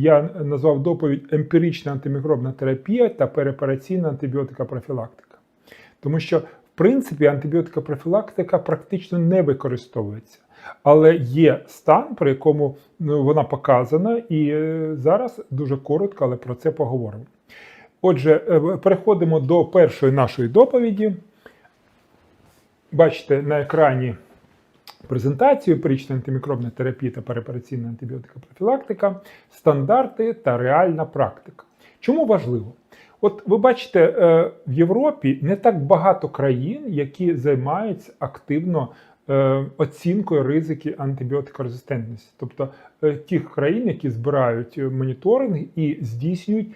я назвав доповідь емпірична антимікробна терапія та переопераційна антибіотика-профілактика. Тому що, в принципі, антибіотика-профілактика практично не використовується. Але є стан, при якому ну, вона показана, і е, зараз дуже коротко, але про це поговоримо. Отже, е, переходимо до першої нашої доповіді. Бачите на екрані презентацію перічна антимікробна терапія та переопераційна антибіотика-профілактика, стандарти та реальна практика. Чому важливо? От ви бачите, е, в Європі не так багато країн, які займаються активно е, оцінкою ризики антибіотикорезистентності, тобто е, тих країн, які збирають моніторинг і здійснюють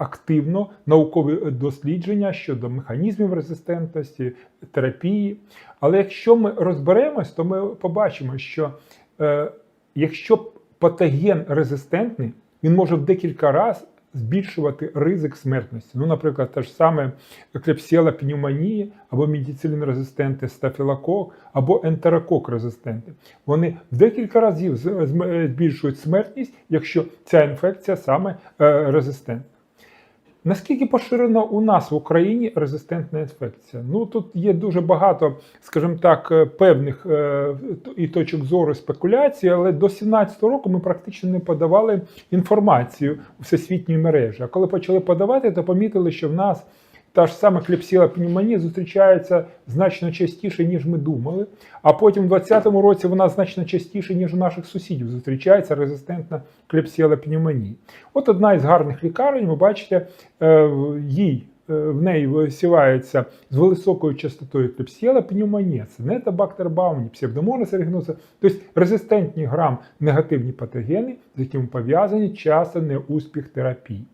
активно наукові дослідження щодо механізмів резистентності, терапії. Але якщо ми розберемось, то ми побачимо, що е, якщо патоген резистентний, він може в декілька разів збільшувати ризик смертності. Ну, наприклад, те ж саме клепсіела пневмонії, або медицилін резистенти стафілокок, або ентерокок резистенти. Вони в декілька разів збільшують смертність, якщо ця інфекція саме е, резистентна. Наскільки поширена у нас в Україні резистентна інфекція? Ну тут є дуже багато, скажімо так, е, певних е, і точок зору спекуляцій, але до 17 року ми практично не подавали інформацію у всесвітній мережі. А коли почали подавати, то помітили, що в нас та ж сама клепсіла пневмонія зустрічається значно частіше, ніж ми думали. А потім в 2020 році вона значно частіше, ніж у наших сусідів, зустрічається резистентна клепсіла пневмонії. От одна із гарних лікарень, ви бачите, е, їй. е, В неї висівається з високою частотою клепсіела пневмонія, це не табактербауні, псевдомонас ерігноса, тобто резистентні грам негативні патогени, з якими пов'язані часто неуспіх терапії.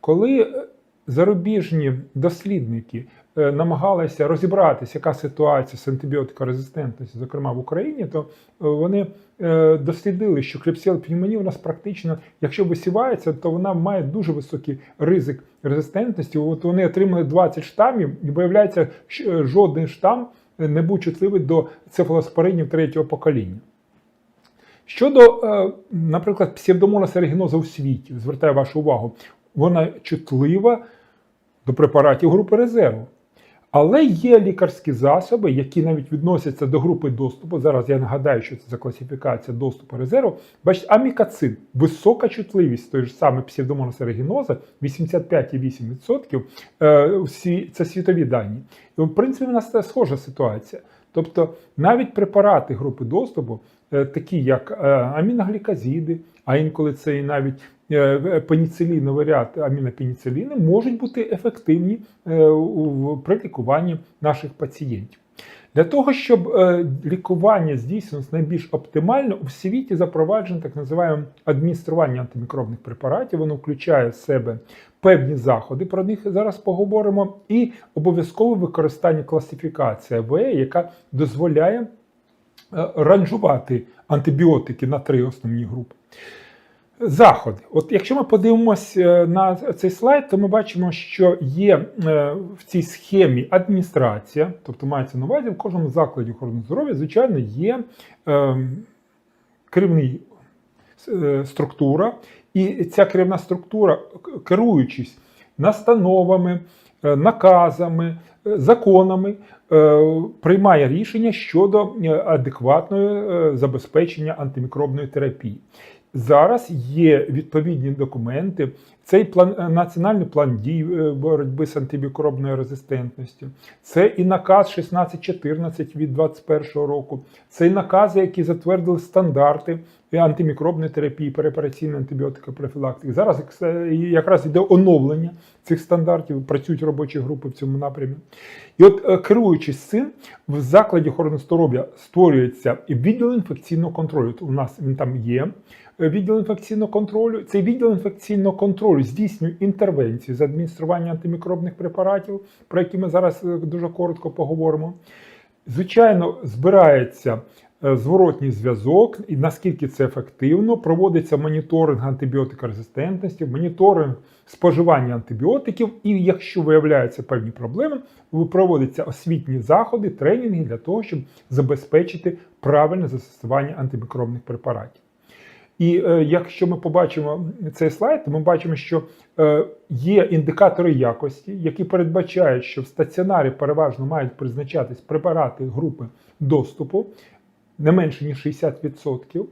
Коли е, зарубіжні дослідники е, намагалися розібратися, яка ситуація з антибіотикорезистентністю, зокрема в Україні, то е, вони е, дослідили, що клепсіл пневмонія у нас практично, якщо висівається, то вона має дуже високий ризик резистентності. От вони отримали 20 штамів, і виявляється, що жоден штам не був чутливий до цефалоспоринів третього покоління. Щодо, наприклад, псевдомонаса оригіноза у світі, звертаю вашу увагу, вона чутлива до препаратів групи резерву. Але є лікарські засоби, які навіть відносяться до групи доступу. Зараз я нагадаю, що це за класифікація доступу резерву. Бачите, амікацин, висока чутливість той ж самий псевдомонас ерегіноза, 85,8%. Це світові дані. І в принципі, в нас схожа ситуація. Тобто навіть препарати групи доступу, е, такі як е, аміногліказіди, а інколи це і навіть е, пеніциліновий ряд амінопеніциліни, можуть бути ефективні при лікуванні наших пацієнтів. Для того, щоб лікування здійснилось найбільш оптимально, у світі запроваджено так називаємо адміністрування антимікробних препаратів. Воно включає в себе певні заходи, про них зараз поговоримо, і обов'язкове використання класифікації АВЕ, яка дозволяє ранжувати антибіотики на три основні групи. Заходи. От якщо ми подивимося на цей слайд, то ми бачимо, що є в цій схемі адміністрація, тобто мається на увазі в кожному закладі охорони здоров'я, звичайно, є керівний структура, і ця керівна структура, керуючись настановами, наказами, законами, приймає рішення щодо адекватного забезпечення антимікробної терапії. Зараз є відповідні документи. Цей план національний план дій боротьби з антибікробною резистентністю. Це і наказ 1614 від 2021 року. Це і накази, які затвердили стандарти антимікробної терапії, переопераційної антибіотикопрофілактики. Зараз якраз йде оновлення цих стандартів, працюють робочі групи в цьому напрямі. І от керуючись цим, в закладі охорони здоров'я створюється відділ інфекційного контролю. У нас він там є. Відділ інфекційного контролю. Цей відділ інфекційного контролю здійснює інтервенції з адміністрування антимікробних препаратів, про які ми зараз дуже коротко поговоримо. Звичайно, збирається зворотній зв'язок, і наскільки це ефективно, проводиться моніторинг антибіотикорезистентності, моніторинг споживання антибіотиків, і якщо виявляються певні проблеми, проводяться освітні заходи, тренінги для того, щоб забезпечити правильне застосування антимікробних препаратів. І е, якщо ми побачимо цей слайд, то ми бачимо, що е, є індикатори якості, які передбачають, що в стаціонарі переважно мають призначатись препарати групи доступу не менше ніж 60%,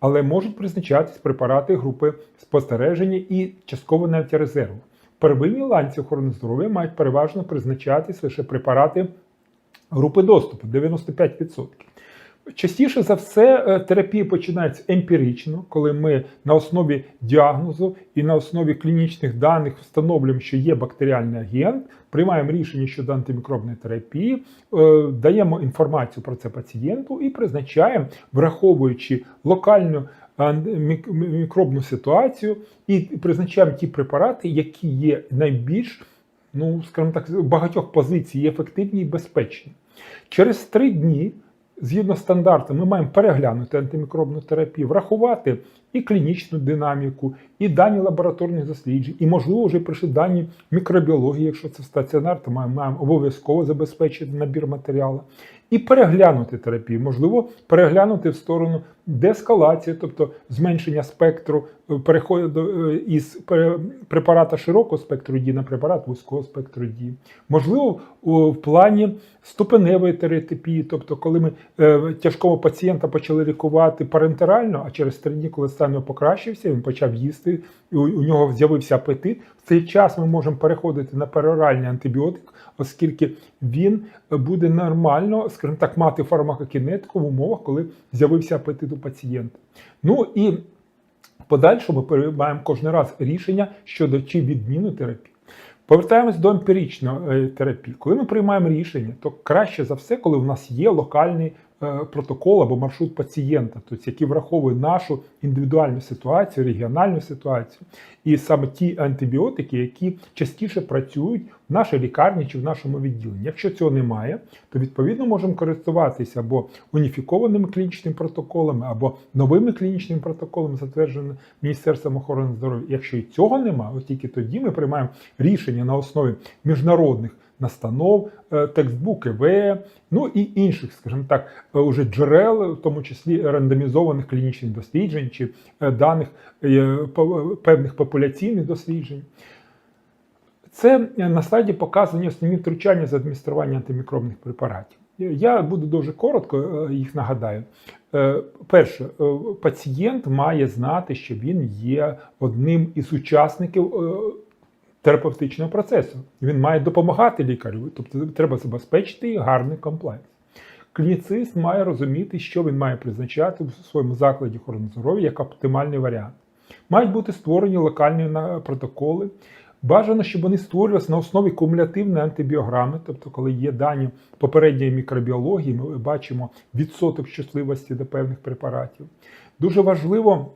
але можуть призначатись препарати групи спостереження і частково навіть резерву. В первинній ланці охорони здоров'я мають переважно призначатись лише препарати групи доступу 95%. Частіше за все, е, терапія починається емпірично, коли ми на основі діагнозу і на основі клінічних даних встановлюємо, що є бактеріальний агент, приймаємо рішення щодо антимікробної терапії, е, даємо інформацію про це пацієнту і призначаємо, враховуючи локальну мікробну ситуацію, і призначаємо ті препарати, які є найбільш, ну скажімо так, багатьох позицій ефективні і безпечні. Через три дні, згідно стандарту, ми маємо переглянути антимікробну терапію, врахувати і клінічну динаміку, і дані лабораторних досліджень, і, можливо, вже прийшли дані мікробіології, якщо це стаціонар, то маємо, маємо обов'язково забезпечити набір матеріалу. І переглянути терапію, можливо, переглянути в сторону деескалації, тобто зменшення спектру е, переходу е, із препарата широкого спектру дії на препарат вузького спектру дії. Можливо, в плані ступеневої терапії, тобто, коли ми е, тяжкого пацієнта почали лікувати парентерально, а через три дні, коли стан покращився, він почав їсти, і у, у нього з'явився апетит. В цей час ми можемо переходити на пероральний антибіотик, оскільки він буде нормально, скажімо так, мати фармакокінетику в умовах, коли з'явився апетит у пацієнта. Ну і в подальшому приймаємо кожен раз рішення щодо чи відміну терапії. Повертаємось до емпіричної е, терапії. Коли ми приймаємо рішення, то краще за все, коли в нас є локальний протокол або маршрут пацієнта, тобто який враховує нашу індивідуальну ситуацію, регіональну ситуацію, і саме ті антибіотики, які частіше працюють в нашій лікарні чи в нашому відділенні. Якщо цього немає, то відповідно можемо користуватися або уніфікованими клінічними протоколами, або новими клінічними протоколами, затвердженими Міністерством охорони здоров'я. Якщо і цього немає, тільки тоді ми приймаємо рішення на основі міжнародних настанов, е, текстбук ЕВ, ну і інших, скажімо так, е, уже джерел, в тому числі рандомізованих клінічних досліджень чи е, даних певних популяційних досліджень. Це на слайді показані основні втручання з адміністрування антимікробних препаратів. Я буду дуже коротко їх нагадаю. Перше, пацієнт має знати, що він є одним із учасників терапевтичного процесу. Він має допомагати лікарю, тобто треба забезпечити гарний комплайнс. Клініцист має розуміти, що він має призначати в своєму закладі охорони здоров'я як оптимальний варіант. Мають бути створені локальні протоколи. Бажано, щоб вони створювалися на основі кумулятивної антибіограми, тобто, коли є дані попередньої мікробіології, ми бачимо відсоток щасливості до певних препаратів. Дуже важливо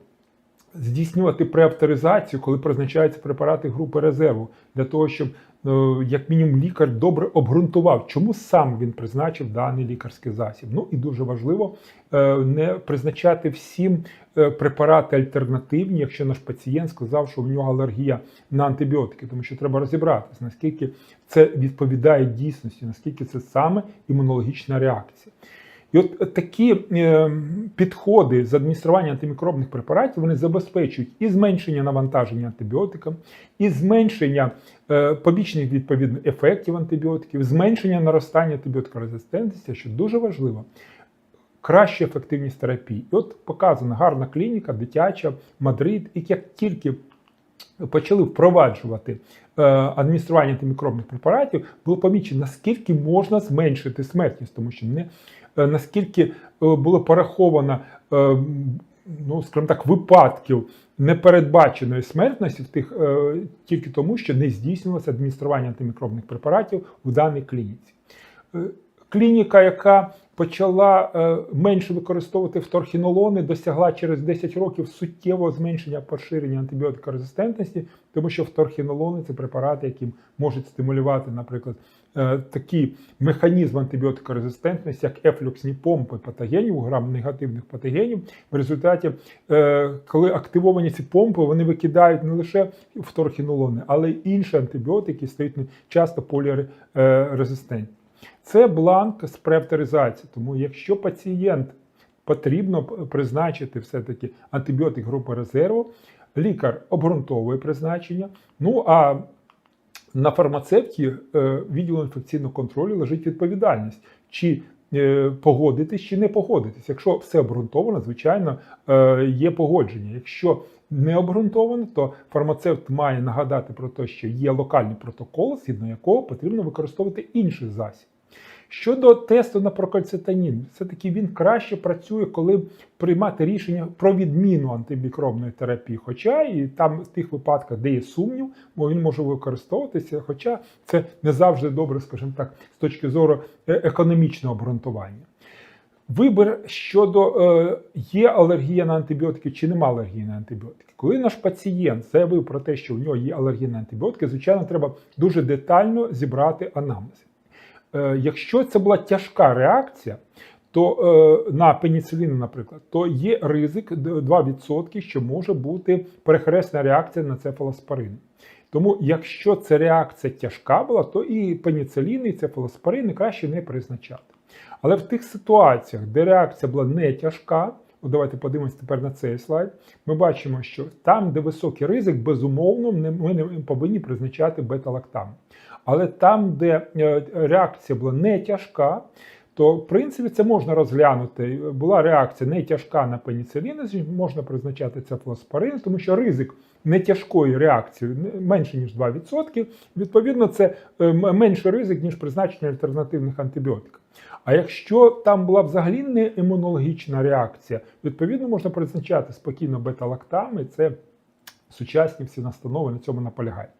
здійснювати преавторизацію, коли призначаються препарати групи резерву, для того, щоб е, як мінімум лікар добре обґрунтував, чому сам він призначив даний лікарський засіб. Ну і дуже важливо е, не призначати всім е, препарати альтернативні, якщо наш пацієнт сказав, що в нього алергія на антибіотики, тому що треба розібратися, наскільки це відповідає дійсності, наскільки це саме імунологічна реакція. І от такі е, підходи з адміністрування антимікробних препаратів вони забезпечують і зменшення навантаження антибіотикам, і зменшення е, побічних відповідно ефектів антибіотиків, зменшення наростання антибіотикорезистентності, що дуже важливо. Краща ефективність терапії. І от показана гарна клініка, дитяча, Мадрид, і як тільки почали впроваджувати е, адміністрування антимікробних препаратів, було помічено, наскільки можна зменшити смертність, тому що не наскільки е, було пораховано, е, ну скажімо так, випадків непередбаченої смертності в тих е, тільки тому, що не здійснювалося адміністрування антимікробних препаратів в даній клініці. Е, Клініка, яка почала е, менше використовувати вторхінолони, досягла через 10 років суттєвого зменшення поширення антибіотикорезистентності, тому що вторхінолони це препарати, які можуть стимулювати, наприклад, е, такі механізми антибіотикорезистентності, як ефлюксні помпи патогенів, грам негативних патогенів. В результаті, е, коли активовані ці помпи, вони викидають не лише вторхінолони, але й інші антибіотики, стають часто поліарезистентні. Це бланк з преавторизації. Тому якщо пацієнт потрібно призначити все-таки антибіотик групи резерву. Лікар обґрунтовує призначення. Ну а на фармацевті е, відділу інфекційного контролю лежить відповідальність, чи е, погодитись, чи не погодитись. Якщо все обґрунтовано, звичайно, е, є погодження. Якщо не обґрунтовано, то фармацевт має нагадати про те, що є локальний протокол, згідно якого потрібно використовувати інший засіб. Щодо тесту на прокальцитанін, все-таки він краще працює, коли приймати рішення про відміну антимікробної терапії. Хоча і там в тих випадках, де є сумнів, бо він може використовуватися, хоча це не завжди добре, скажімо так, з точки зору е, економічного обґрунтування. Вибір щодо е, є алергія на антибіотики чи нема алергії на антибіотики. Коли наш пацієнт заявив про те, що в нього є алергія на антибіотики, звичайно, треба дуже детально зібрати анамнез. Е, якщо це була тяжка реакція, то е, на пеніцилін, наприклад, то є ризик 2%, що може бути перехресна реакція на цефалоспорин. Тому, якщо ця реакція тяжка була, то і пеніцилін, і цефалоспорин краще не призначати. Але в тих ситуаціях, де реакція була не тяжка, давайте подивимося тепер на цей слайд. Ми бачимо, що там, де високий ризик, безумовно, ми не повинні призначати бета-лактам. Але там, де е, реакція була не тяжка, то в принципі це можна розглянути. Була реакція не тяжка на пеніцилін, можна призначати цефалоспорин, тому що ризик нетяжкої реакції менше ніж 2%. Відповідно, це е, менший ризик, ніж призначення альтернативних антибіотиків. А якщо там була взагалі не імунологічна реакція, відповідно можна призначати спокійно бета-лактами. Це сучасні всі настанови на цьому наполягають.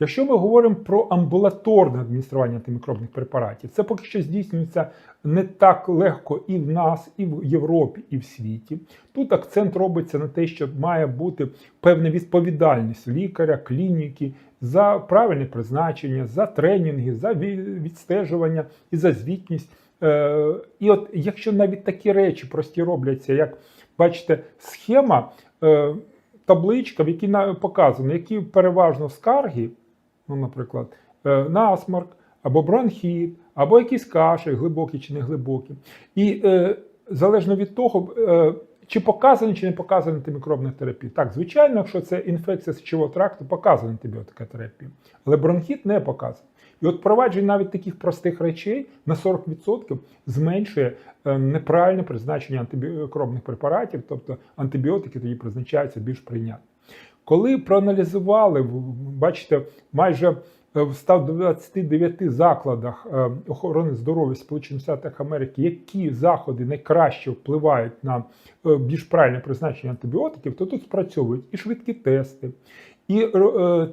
Якщо ми говоримо про амбулаторне адміністрування антимікробних препаратів, це поки що здійснюється не так легко і в нас, і в Європі, і в світі. Тут акцент робиться на те, що має бути певна відповідальність лікаря, клініки за правильне призначення, за тренінги, за відстежування і за звітність. Е, і от якщо навіть такі речі прості робляться, як бачите, схема. Табличка, в якій показано, які переважно скарги, ну, наприклад, е, насморк, або бронхіт, або якісь каші, глибокі чи не глибокі. І е, залежно від того, е, чи показані, чи не показана антимікробна терапія. Так, звичайно, якщо це інфекція сечового тракту, показана антибіотикотерапія. Але бронхіт не показаний. І от провадження навіть таких простих речей на 40% зменшує е, неправильне призначення антимікробних препаратів, тобто антибіотики тоді призначаються більш прийнятно. Коли проаналізували, бачите, майже в 129 закладах е, охорони здоров'я Сполучених Штатів Америки, які заходи найкраще впливають на е, більш правильне призначення антибіотиків, то тут спрацьовують і швидкі тести, і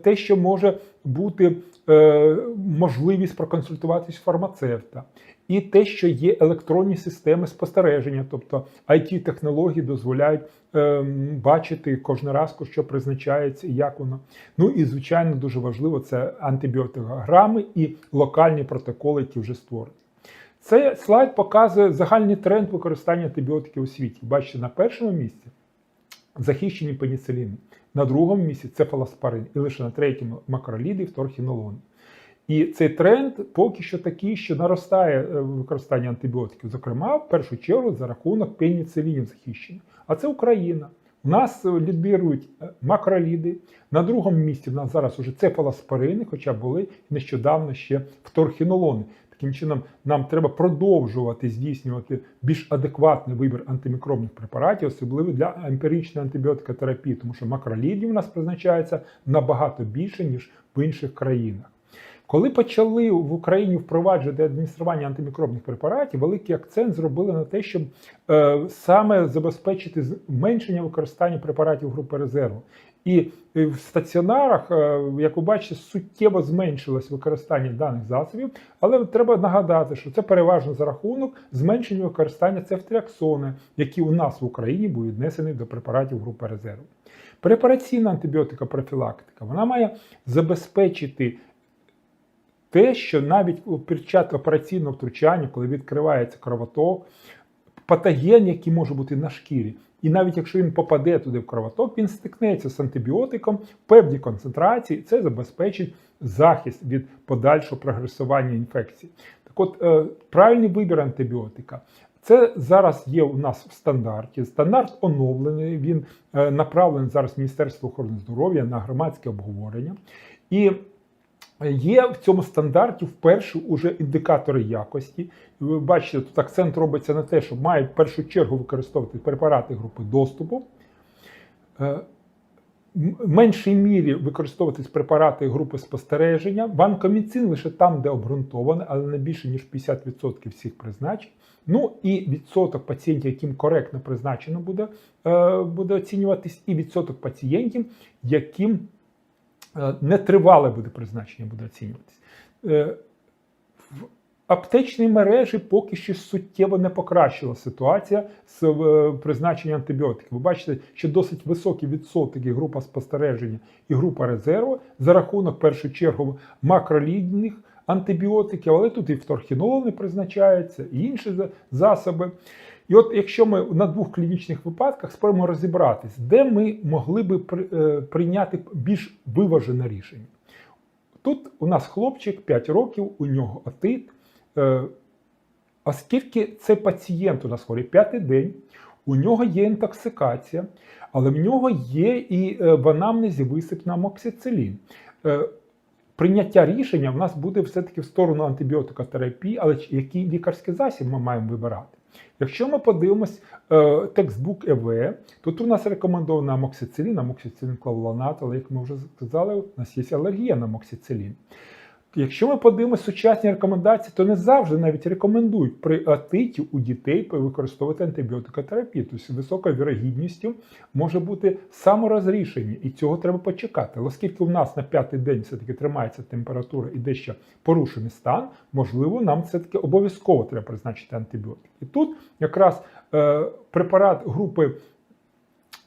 те, що може бути Е, можливість проконсультуватись фармацевта, і те, що є електронні системи спостереження, тобто it технології дозволяють е, бачити кожен раз, що призначається і як воно. Ну і звичайно дуже важливо це антибіотикограми і локальні протоколи, які вже створені. Цей слайд показує загальний тренд використання антибіотиків у світі. Бачите, на першому місці захищені пеніциліни на другому місці цефалоспорин і лише на третьому макроліди, і вторхінолон. І цей тренд поки що такий, що наростає е, використання антибіотиків, зокрема, в першу чергу за рахунок пеніцилінів захищення. А це Україна. У нас лідирують е, макроліди. На другому місці в нас зараз уже цефалоспорини, хоча були нещодавно ще вторхінолони. Таким чином, нам треба продовжувати здійснювати більш адекватний вибір антимікробних препаратів, особливо для емпіричної антибіотикотерапії, тому що макролідів у нас призначається набагато більше, ніж в інших країнах. Коли почали в Україні впроваджувати адміністрування антимікробних препаратів, великий акцент зробили на те, щоб е, саме забезпечити зменшення використання препаратів групи резерву. І в стаціонарах, е, як ви бачите, суттєво зменшилось використання даних засобів, але треба нагадати, що це переважно за рахунок зменшення використання цефтріаксони, які у нас в Україні будуть віднесені до препаратів групи резерву. Препараційна антибіотикопрофілактика вона має забезпечити те, що навіть під час операційного втручання, коли відкривається кровоток, патоген, який може бути на шкірі, і навіть якщо він попаде туди в кровоток, він стикнеться з антибіотиком в певній концентрації, це забезпечить захист від подальшого прогресування інфекції. Так от, е, правильний вибір антибіотика, Це зараз є у нас в стандарті. Стандарт оновлений. Він е, направлений зараз в Міністерство охорони здоров'я на громадське обговорення. І Є в цьому стандарті вперше уже індикатори якості. Ви бачите, тут акцент робиться на те, що мають в першу чергу використовувати препарати групи доступу. Е, В меншій мірі використовуватись препарати групи спостереження. Ванкоміцин лише там, де обґрунтовано, але не більше ніж 50% всіх призначень. Ну і відсоток пацієнтів, яким коректно призначено буде, е, буде оцінюватись, і відсоток пацієнтів, яким нетривале буде призначення, буде оцінюватись. Е, В аптечній мережі поки що суттєво не покращила ситуація з е, призначенням антибіотиків. Ви бачите, що досить високий відсоток і група спостереження і група резерву за рахунок, в першу чергу, макролідних антибіотиків, але тут і вторхінол не призначається, і інші за- засоби. І от якщо ми на двох клінічних випадках спробуємо розібратись, де ми могли би е, прийняти більш виважене рішення. Тут у нас хлопчик 5 років, у нього отит. Е, Оскільки цей пацієнт у нас хворий п'ятий день, у нього є інтоксикація, але в нього є і е, в анамнезі висип на амоксицилін. Е, Прийняття рішення в нас буде все-таки в сторону антибіотикотерапії, але який лікарський засіб ми маємо вибирати. Якщо ми подивимось е, текстбук ЕВ, тут у нас рекомендовано амоксицилін, амоксицилін клавулонат, але як ми вже сказали, у нас є алергія на амоксицилін. Якщо ми подивимося сучасні рекомендації, то не завжди навіть рекомендують при атиті у дітей використовувати антибіотикотерапію. Тобто високою вірогідністю може бути саморозрішення, і цього треба почекати. Оскільки у нас на п'ятий день все-таки тримається температура і дещо порушений стан, можливо, нам все-таки обов'язково треба призначити антибіотик. І тут якраз е, препарат групи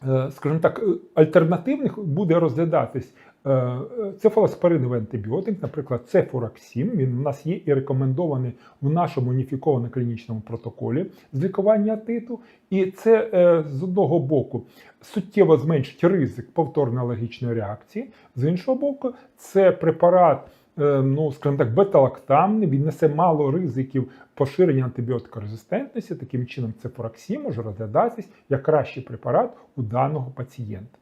е, скажімо так, е, альтернативних буде розглядатись е, цефалоспориновий антибіотик, наприклад, цефураксім. Він у нас є і рекомендований в нашому уніфікованому клінічному протоколі з лікування атиту. І це е, з одного боку суттєво зменшить ризик повторної алергічної реакції, з іншого боку, це препарат. е, Ну, скажімо так, бета-лактамний, він несе мало ризиків поширення антибіотикорезистентності. Таким чином, цефураксім може розглядатись як кращий препарат у даного пацієнта.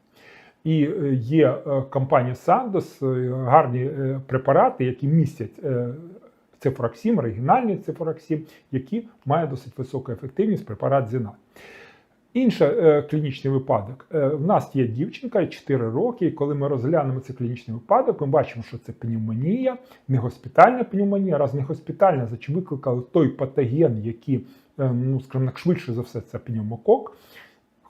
І е, є е, компанія Sandoz, е, гарні препарати, які містять цефураксім, оригінальний цефураксім, які мають досить високу ефективність препарат Зіна. Інший е, клінічний випадок. Е, в нас є дівчинка 4 роки, і коли ми розглянемо цей клінічний випадок, ми бачимо, що це пневмонія, не госпітальна пневмонія, раз не госпітальна, значить викликали той патоген, який, е, ну, скажімо швидше за все, це пневмокок.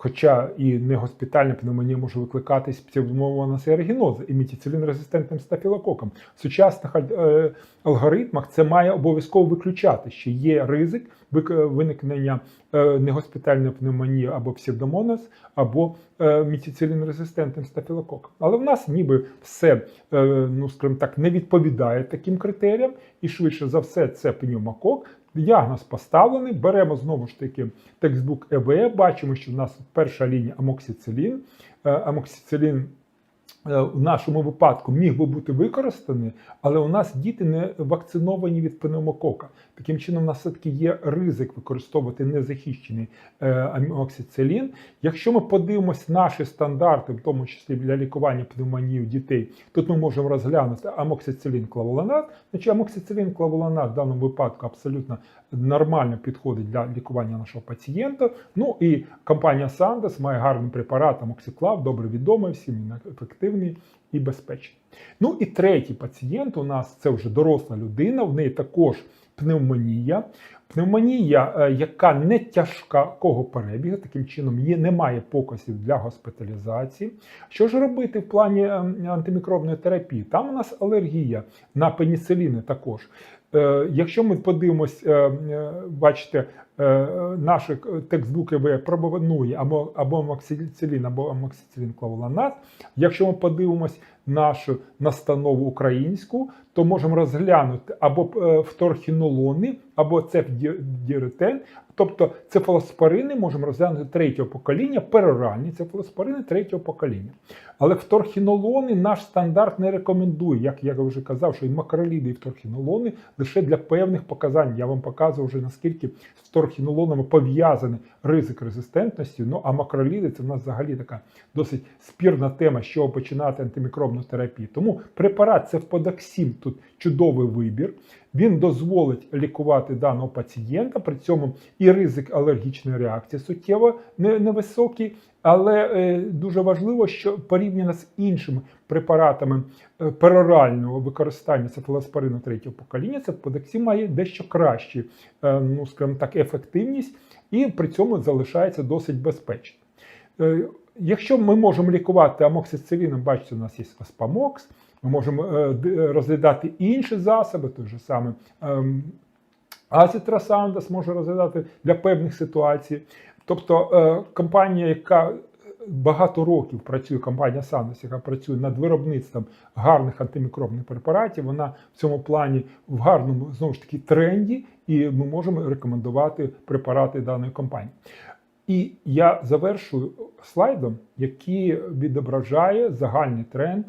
Хоча і не госпітальна пневмонія може викликатись псевдомовонос аерогіноза і метіцилін-резистентним стафілококом. В сучасних е, алгоритмах це має обов'язково виключати, що є ризик виникнення е, негоспітальної пневмонії або псевдомонос, або е, метіцилін-резистентним стафілококом. Але в нас ніби все, ну скажімо так, не відповідає таким критеріям, і швидше за все це пневмокок. Діагноз поставлений, беремо знову ж таки текстбук ЕВЕ, бачимо, що в нас перша лінія амоксицилін. Е, Амоксицилін е, в нашому випадку міг би бути використаний, але у нас діти не вакциновані від пневмокока. Таким чином, у нас все-таки є ризик використовувати незахищений е, амоксицилін. Якщо ми подивимось наші стандарти, в тому числі для лікування пневмонії у дітей, тут ми можемо розглянути амоксицилін клавулонат. Значить, амоксицилін клавулонат в даному випадку абсолютно нормально підходить для лікування нашого пацієнта. Ну і компанія Sandoz має гарний препарат амоксиклав, добре відомий, всім він ефективний і безпечний. Ну і третій пацієнт у нас це вже доросла людина, в неї також пневмонія. Пневмонія, е, яка не тяжкого перебігу, таким чином є, немає показів для госпіталізації. Що ж робити в плані е, антимікробної терапії? Там у нас алергія на пеніциліни також. Е, Якщо ми подивимось, е, е, бачите, е, наш текстбук пропонує або, або амоксицилін, або амоксицилін клавуланат. Якщо ми подивимось нашу настанову українську, то можемо розглянути або е, вторхінолони, або цефдіретен, тобто цефалоспорини можемо розглянути третього покоління, пероральні цефалоспорини третього покоління. Але вторхінолони наш стандарт не рекомендує, як я вже казав, що і макроліди, і вторхінолони лише для певних показань. Я вам показував вже наскільки з фторхінолонами пов'язаний ризик резистентності. Ну а макроліди це в нас взагалі така досить спірна тема, що починати антимікробну терапію. Тому препарат це цефподоксим тут чудовий вибір. Він дозволить лікувати даного пацієнта, при цьому і ризик алергічної реакції суттєво невисокий, але е, дуже важливо, що порівняно з іншими препаратами е, перорального використання цефалоспорину третього покоління, цефподоксим має дещо кращу, е, ну скажімо так, ефективність і при цьому залишається досить безпечним. Е, Якщо ми можемо лікувати амоксициліном, бачите, у нас є аспамокс, ми можемо е, розглядати інші засоби, той же самий ем, азітрасандас може розглядати для певних ситуацій. Тобто е, компанія, яка багато років працює, компанія Сандес, яка працює над виробництвом гарних антимікробних препаратів, вона в цьому плані в гарному знову ж таки тренді, і ми можемо рекомендувати препарати даної компанії. І я завершую слайдом, який відображає загальний тренд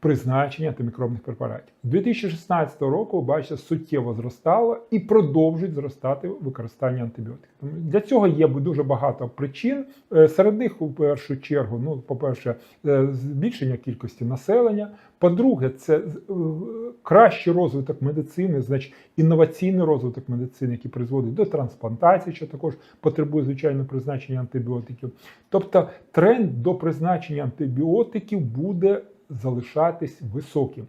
призначення антимікробних препаратів. 2016 року, ви бачите, суттєво зростало і продовжують зростати використання антибіотиків. Для цього є дуже багато причин. Е, Серед них, у першу чергу, ну, по-перше, е, збільшення кількості населення. По-друге, це е, кращий розвиток медицини, значить інноваційний розвиток медицини, який призводить до трансплантації, що також потребує звичайно призначення антибіотиків. Тобто тренд до призначення антибіотиків буде залишатись високим.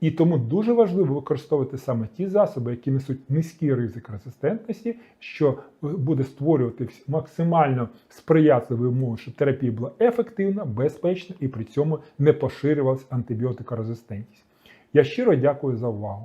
І тому дуже важливо використовувати саме ті засоби, які несуть низький ризик резистентності, що буде створювати максимально сприятливі умови, щоб терапія була ефективна, безпечна і при цьому не поширювалася антибіотикорезистентність. Я щиро дякую за увагу.